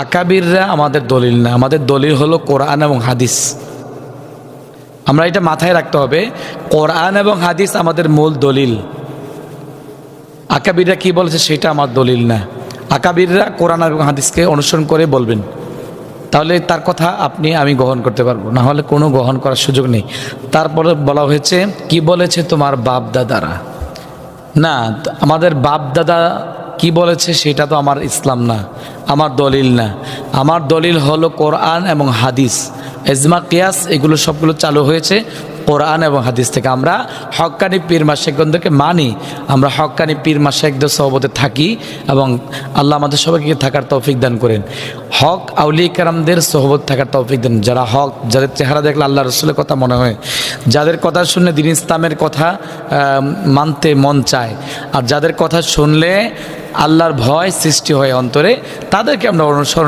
আকাবিররা আমাদের দলিল না। আমাদের দলিল হলো কোরআন এবং হাদিস। আমরা এটা মাথায় রাখতে হবে, কোরআন এবং হাদিস আমাদের মূল দলিল। আকাবিররা কি বলেছে সেটা আমার দলিল না। আকাবিররা কোরআন এবং হাদিসকে অনুসরণ করে বলবেন। তাহলে তার কথা আপনি, আমি গ্রহণ করতে পারব। না হলে কোনো গ্রহণ করার সুযোগ নেই। তারপরে বলা হয়েছে, কি বলেছে তোমার বাপ দাদারা না, আমাদের বাপ দাদা কি বলেছে সেটা তো আমার ইসলাম না, আমার দলিল না। আমার দলিল হলো কোরআন এবং হাদিস। এজমা, কিয়াস, এগুলো সবগুলো চালু হয়েছে কোরআন এবং হাদিস থেকে। আমরা হক্কানি পীর মাসেকগণদেরকে মানি, আমরা হক্কানি পীর মাসেকদের সহবতে থাকি এবং আল্লাহ আমাদের সবাইকে থাকার তৌফিক দান করেন। হক আউলি কারামদের সহবত থাকার তৌফিক দেন। যারা হক, যাদের চেহারা দেখলে আল্লাহ রসুলের কথা মনে হয়, যাদের কথা শুনে দিন ইসলামের কথা মানতে মন চায়, আর যাদের কথা শুনলে আল্লাহর ভয় সৃষ্টি হয় অন্তরে তাদেরকে আমরা অনুসরণ